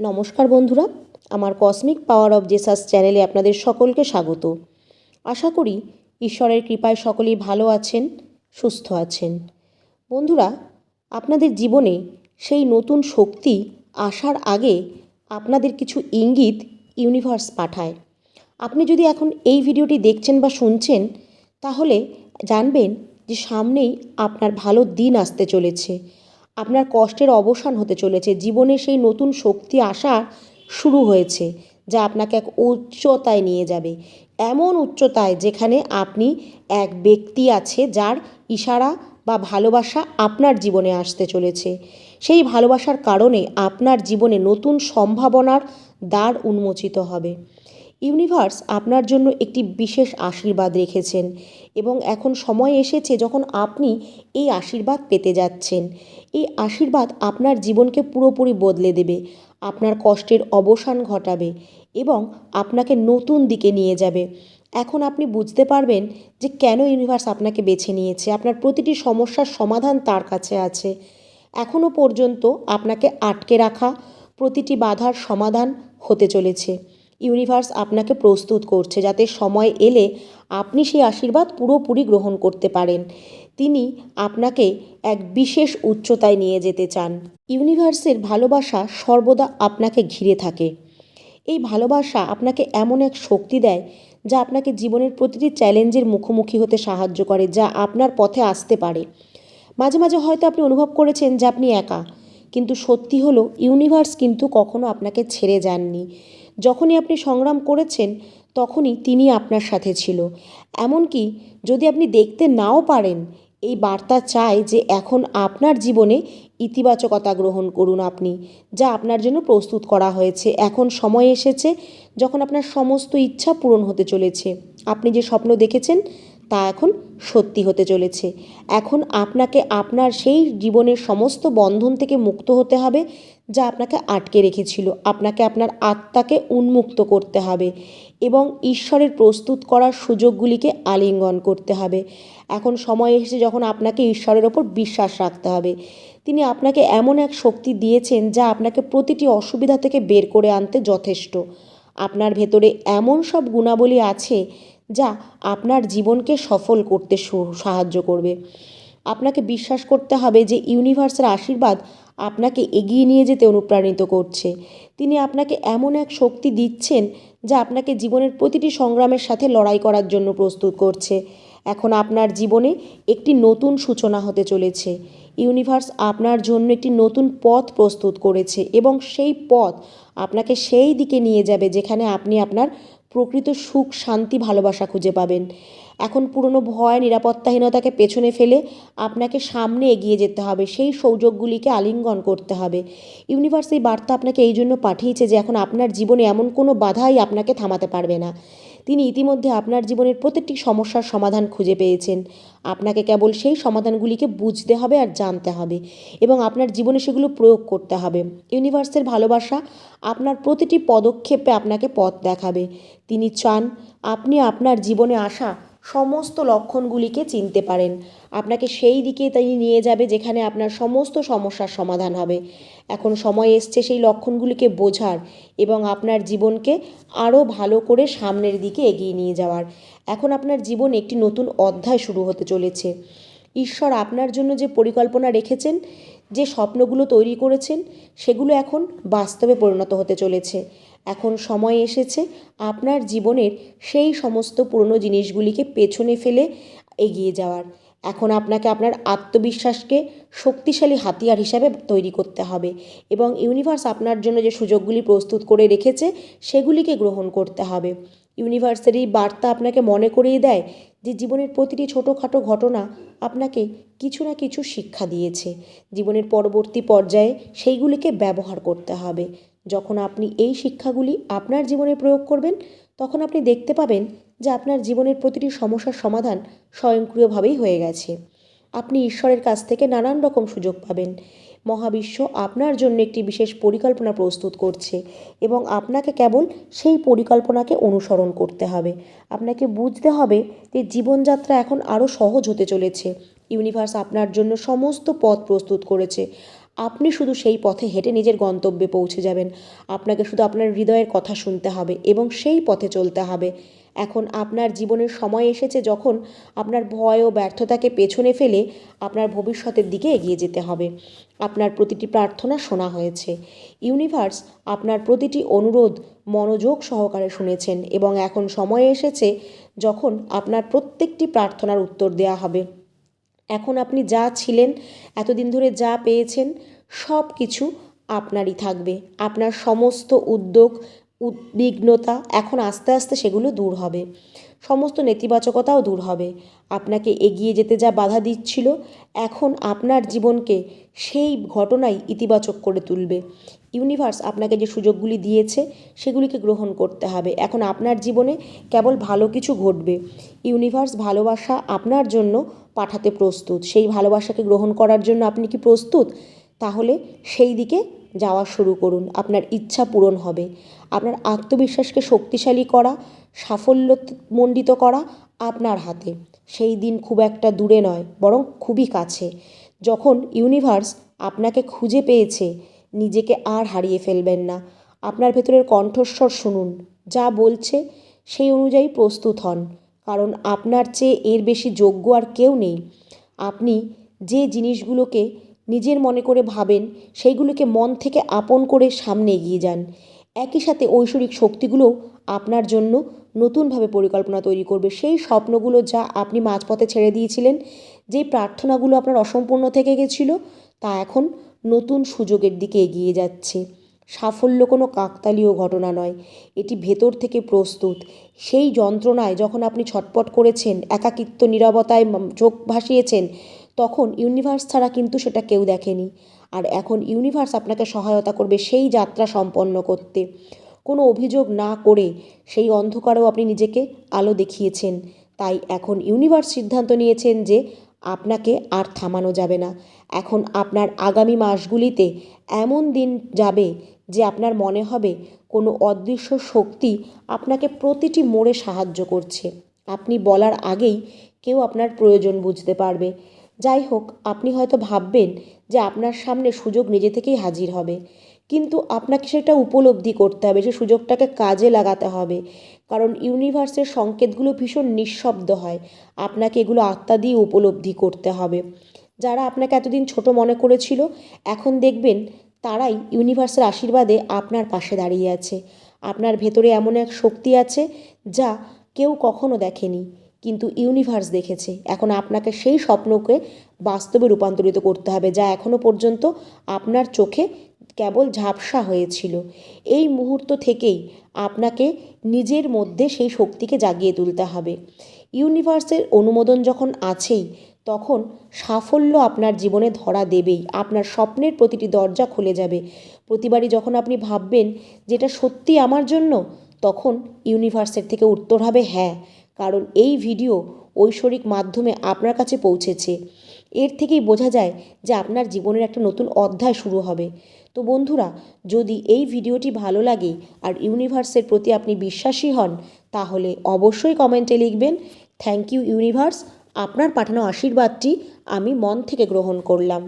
নমস্কার বন্ধুরা, আমার কসমিক পাওয়ার অফ জেসাস চ্যানেলে আপনাদের সকলকে স্বাগত। আশা করি ঈশ্বরের কৃপায় সকলেই ভালো আছেন, সুস্থ আছেন। বন্ধুরা, আপনাদের জীবনে সেই নতুন শক্তি আসার আগে আপনাদের কিছু ইঙ্গিত ইউনিভার্স পাঠায়। আপনি যদি এখন এই ভিডিওটি দেখছেন বা শুনছেন, তাহলে জানবেন যে সামনেই আপনার ভালো দিন আসতে চলেছে। আপনার কষ্টের অবসান হতে চলেছে। জীবনে সেই নতুন শক্তি আসা শুরু হয়েছে, যা আপনাকে এক উচ্চতায় নিয়ে যাবে। এমন উচ্চতায় যেখানে আপনি এক ব্যক্তি আছে যার ইশারা বা ভালোবাসা আপনার জীবনে আসতে চলেছে। সেই ভালোবাসার কারণে আপনার জীবনে নতুন সম্ভাবনার দ্বার উন্মোচিত হবে। ইউনিভার্স আপনার জন্য একটি বিশেষ আশীর্বাদ রেখেছেন এবং এখন সময় এসেছে যখন আপনি এই আশীর্বাদ পেতে যাচ্ছেন। এই আশীর্বাদ আপনার জীবনকে পুরোপুরি বদলে দেবে, আপনার কষ্টের অবসান ঘটাবে এবং আপনাকে নতুন দিকে নিয়ে যাবে। এখন আপনি বুঝতে পারবেন যে কেন ইউনিভার্স আপনাকে বেছে নিয়েছে, আপনার প্রতিটি সমস্যার সমাধান তার কাছে আছে। এখনও পর্যন্ত আপনাকে আটকে রাখা প্রতিটি বাধার সমাধান হতে চলেছে। ইউনিভার্স আপনাকে প্রস্তুত করছে যাতে সময় এলে আপনি সেই আশীর্বাদ পুরোপুরি গ্রহণ করতে পারেন। তিনি আপনাকে এক বিশেষ উচ্চতায় নিয়ে যেতে চান। ইউনিভার্সের ভালোবাসা সর্বদা আপনাকে ঘিরে থাকে। এই ভালোবাসা আপনাকে এমন এক শক্তি দেয় যা আপনাকে জীবনের প্রতিটি চ্যালেঞ্জের মুখোমুখি হতে সাহায্য করে, যা আপনার পথে আসতে পারে। মাঝে মাঝে হয়তো আপনি অনুভব করেছেন যে আপনি একা, কিন্তু সত্যি হলো, ইউনিভার্স কিন্তু কখনো আপনাকে ছেড়ে যাননি। যখনই আপনি সংগ্রাম করেছেন, তখনই তিনি আপনার সাথে ছিল। এমনকি যদি আপনি দেখতে নাও পারেন, এই বার্তা চায় যে এখন আপনার জীবনে ইতিবাচকতা গ্রহণ করুন আপনি, যা আপনার জন্য প্রস্তুত করা হয়েছে। এখন সময় এসেছে যখন আপনার সমস্ত ইচ্ছা পূরণ হতে চলেছে। আপনি যে স্বপ্ন দেখেছেন তা এখন সত্যি হতে চলেছে। এখন আপনাকে আপনার সেই জীবনের সমস্ত বন্ধন থেকে মুক্ত হতে হবে, যা আপনাকে আটকে রেখেছিল। আপনাকে আপনার আত্মাকে উন্মুক্ত করতে হবে এবং ঈশ্বরের প্রস্তুত করার সুযোগগুলিকে আলিঙ্গন করতে হবে। এখন সময় এসেছে যখন আপনাকে ঈশ্বরের ওপর বিশ্বাস রাখতে হবে। তিনি আপনাকে এমন এক শক্তি দিয়েছেন, যা আপনাকে প্রতিটি অসুবিধা থেকে বের করে আনতে যথেষ্ট। আপনার ভেতরে এমন সব গুণাবলী আছে যা আপনার জীবনকে সফল করতে সাহায্য করবে। আপনাকে বিশ্বাস করতে হবে যে ইউনিভার্সের আশীর্বাদ আপনাকে এগিয়ে নিয়ে যেতে অনুপ্রাণিত করছে। তিনি আপনাকে এমন এক শক্তি দিচ্ছেন যা আপনাকে জীবনের প্রতিটি সংগ্রামের সাথে লড়াই করার জন্য প্রস্তুত করছে। এখন আপনার জীবনে একটি নতুন সূচনা হতে চলেছে। ইউনিভার্স আপনার জন্য একটি নতুন পথ প্রস্তুত করেছে এবং সেই পথ আপনাকে সেই দিকে নিয়ে যাবে যেখানে আপনি আপনার প্রকৃত সুখ, শান্তি, ভালোবাসা খুঁজে পাবেন। এখন পুরনো ভয়, নিরাপত্তাহীনতাকে পেছনে ফেলে আপনাকে সামনে এগিয়ে যেতে হবে। সেই সৌযোগগুলিকে আলিঙ্গন করতে হবে। ইউনিভার্স এই বার্তা আপনাকে এই জন্য পাঠিয়েছে যে এখন আপনার জীবনে এমন কোনো বাধাই আপনাকে থামাতে পারবে না। তিনি ইতিমধ্যে আপনার জীবনের প্রত্যেকটি সমস্যার সমাধান খুঁজে পেয়েছেন। আপনাকে কেবল সেই সমাধানগুলিকে বুঝতে হবে আর জানতে হবে এবং আপনার জীবনে সেগুলো প্রয়োগ করতে হবে। ইউনিভার্সের ভালোবাসা আপনার প্রতিটি পদক্ষেপে আপনাকে পথ দেখাবে। তিনি চান আপনি আপনার জীবনে আসা সমস্ত লক্ষণগুলিকে চিনতে পারেন। আপনাকে সেই দিকে তিনি নিয়ে যাবে যেখানে আপনার সমস্ত সমস্যার সমাধান হবে। এখন সময় এসছে সেই লক্ষণগুলিকে বোঝার এবং আপনার জীবনকে আরও ভালো করে সামনের দিকে এগিয়ে নিয়ে যাওয়ার। এখন আপনার জীবনে একটি নতুন অধ্যায় শুরু হতে চলেছে। ঈশ্বর আপনার জন্য যে পরিকল্পনা রেখেছেন, যে স্বপ্নগুলো তৈরি করেছেন, সেগুলো এখন বাস্তবে পরিণত হতে চলেছে। এখন সময় এসেছে আপনার জীবনের সেই সমস্ত পুরনো জিনিসগুলিকে পেছনে ফেলে এগিয়ে যাওয়ার। এখন আপনাকে আপনার আত্মবিশ্বাসকে শক্তিশালী হাতিয়ার হিসাবে তৈরি করতে হবে এবং ইউনিভার্স আপনার জন্য যে সুযোগগুলি প্রস্তুত করে রেখেছে, সেগুলিকে গ্রহণ করতে হবে। ইউনিভার্সের এই বার্তা আপনাকে মনে করিয়ে দেয় যে জীবনের প্রতিটি ছোটোখাটো ঘটনা আপনাকে কিছু না কিছু শিক্ষা দিয়েছে। জীবনের পরবর্তী পর্যায়ে সেইগুলিকে ব্যবহার করতে হবে। যখন আপনি এই শিক্ষাগুলি আপনার জীবনে প্রয়োগ করবেন, তখন আপনি দেখতে পাবেন যে আপনার জীবনের প্রতিটি সমস্যার সমাধান স্বয়ংক্রিয়ভাবেই হয়ে গেছে। আপনি ঈশ্বরের কাছ থেকে নানান রকম সুযোগ পাবেন। মহাবিশ্ব আপনার জন্য একটি বিশেষ পরিকল্পনা প্রস্তুত করছে এবং আপনাকে কেবল সেই পরিকল্পনাকে অনুসরণ করতে হবে। আপনাকে বুঝতে হবে যে জীবনযাত্রা এখন আরও সহজ হতে চলেছে। ইউনিভার্স আপনার জন্য সমস্ত পথ প্রস্তুত করেছে। আপনি শুধু সেই পথে হেঁটে নিজের গন্তব্যে পৌঁছে যাবেন। আপনাকে শুধু আপনার হৃদয়ের কথা শুনতে হবে এবং সেই পথে চলতে হবে। এখন আপনার জীবনের সময় এসেছে যখন আপনার ভয় ও ব্যর্থতাকে পেছনে ফেলে আপনার ভবিষ্যতের দিকে এগিয়ে যেতে হবে। আপনার প্রতিটি প্রার্থনা শোনা হয়েছে। ইউনিভার্স, আপনার প্রতিটি অনুরোধ মনোযোগ সহকারে শুনেছেন এবং এখন সময় এসেছে যখন আপনার প্রত্যেকটি প্রার্থনার উত্তর দেওয়া হবে। এখন আপনি যা ছিলেন, এতদিন ধরে যা পেয়েছেন সব কিছু আপনারই থাকবে। আপনার সমস্ত উদ্যোগ উদ্বিগ্নতা এখন আস্তে আস্তে সেগুলো দূর হবে। সমস্ত নেতিবাচকতাও দূর হবে। আপনাকে এগিয়ে যেতে যা বাধা দিচ্ছিল, এখন আপনার জীবনকে সেই ঘটনাই ইতিবাচক করে তুলবে। ইউনিভার্স আপনাকে যে সুযোগগুলি দিয়েছে, সেগুলিকে গ্রহণ করতে হবে। এখন আপনার জীবনে কেবল ভালো কিছু ঘটবে। ইউনিভার্স ভালোবাসা আপনার জন্য পাঠাতে প্রস্তুত। সেই ভালোবাসাকে গ্রহণ করার জন্য আপনি কি প্রস্তুত? তাহলে সেই দিকে যাওয়া শুরু করুন। আপনার ইচ্ছা পূরণ হবে। আপনার আত্মবিশ্বাসকে শক্তিশালী করা, সাফল্যমণ্ডিত করা আপনার হাতে। সেই দিন খুব একটা দূরে নয়, বরং খুবই কাছে। যখন ইউনিভার্স আপনাকে খুঁজে পেয়েছে, নিজেকে আর হারিয়ে ফেলবেন না। আপনার ভেতরের কণ্ঠস্বর শুনুন। যা বলছে, সেই অনুযায়ী প্রস্তুত হন। কারণ আপনার চেয়ে এর বেশি যোগ্য আর কেউ নেই। আপনি যে জিনিসগুলোকে নিজের মনে করে ভাবেন, সেইগুলোকে মন থেকে আপন করে সামনে এগিয়ে যান। একই সাথে ঐশ্বরিক শক্তিগুলোও আপনার জন্য নতুনভাবে পরিকল্পনা তৈরি করবে। সেই স্বপ্নগুলো যা আপনি মাঝপথে ছেড়ে দিয়েছিলেন যেই প্রার্থনাগুলো আপনার অসম্পূর্ণ থেকে গেছিল, তা এখন নতুন সুযোগের দিকে এগিয়ে যাচ্ছে। সাফল্য কোনো কাকতালীয় ঘটনা নয়, এটি ভেতর থেকে প্রস্তুত। সেই যন্ত্রণায় যখন আপনি ছটপট করেছেন, একাকিত্ব, নীরবতায় চোখ ভাসিয়েছেন তখন ইউনিভার্স ছাড়া কিন্তু সেটা কেউ দেখেনি। আর এখন ইউনিভার্স আপনাকে সহায়তা করবে সেই যাত্রা সম্পন্ন করতে। কোনো অভিযোগ না করে সেই অন্ধকারেও আপনি নিজেকে আলো দেখিয়েছেন। তাই এখন ইউনিভার্স সিদ্ধান্ত নিয়েছেন যে আপনাকে আর থামানো যাবে না। এখন আপনার আগামী মাসগুলিতে এমন দিন যাবে যে আপনার মনে হবে কোনো অদৃশ্য শক্তি আপনাকে প্রতিটি মোড়ে সাহায্য করছে। আপনি বলার আগেই কেউ আপনার প্রয়োজন বুঝতে পারবে। যাই হোক, আপনি হয়তো ভাববেন যে আপনার সামনে সুযোগ নিজে থেকেই হাজির হবে। কিন্তু আপনাকে সেটা উপলব্ধি করতে হবে, সে সুযোগটাকে কাজে লাগাতে হবে। কারণ ইউনিভার্সের সংকেতগুলো ভীষণ নিঃশব্দ হয়। আপনাকে এগুলো আত্মা দিয়ে উপলব্ধি করতে হবে। যারা আপনাকে এতদিন ছোট মনে করেছিল, এখন দেখবেন তারাই ইউনিভার্সের আশীর্বাদে আপনার পাশে দাঁড়িয়ে আছে। আপনার ভেতরে এমন এক শক্তি আছে যা কেউ কখনো দেখেনি। কিন্তু ইউনিভার্স দেখেছে। এখন আপনাকে সেই স্বপ্নকে বাস্তবে রূপান্তরিত করতে হবে, যা এখনও পর্যন্ত আপনার চোখে কেবল ঝাপসা হয়েছিল। এই মুহূর্ত থেকেই আপনাকে নিজের মধ্যে সেই শক্তিকে জাগিয়ে তুলতে হবে। ইউনিভার্সের অনুমোদন যখন আছেই, তখন সাফল্য আপনার জীবনে ধরা দেবেই। আপনার স্বপ্নের প্রতিটি দরজা খুলে যাবে। প্রতিবারই যখন আপনি ভাববেন, যেটা সত্যি আমার জন্য? তখন ইউনিভার্সের থেকে উত্তর হবে হ্যাঁ। কারণ এই ভিডিও ঐশ্বরিক মাধ্যমে আপনার কাছে পৌঁছেছে। এর থেকেই বোঝা যায় যে আপনার জীবনের একটা নতুন অধ্যায় শুরু হবে। তো বন্ধুরা, যদি এই ভিডিওটি ভালো লাগে আর ইউনিভার্সের প্রতি আপনি বিশ্বাসী হন, তাহলে অবশ্যই কমেন্টে লিখবেন, থ্যাংক ইউ ইউনিভার্স। আপনার পাঠানো আশীর্বাদটি আমি মন থেকে গ্রহণ করলাম।